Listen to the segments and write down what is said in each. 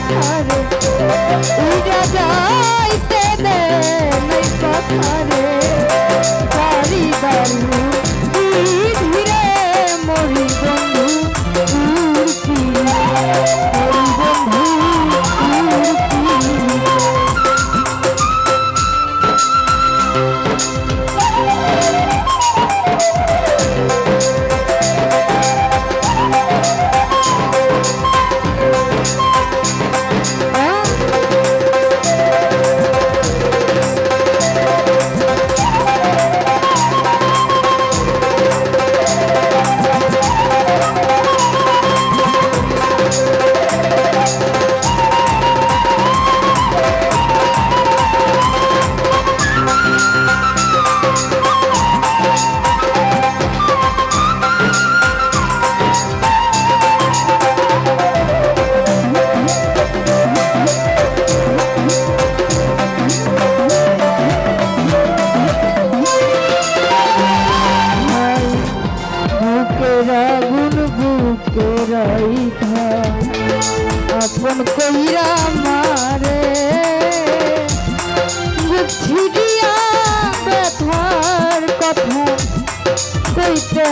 পাখারে উড়া যাইতে দে নাই মরি বন্ধু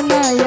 না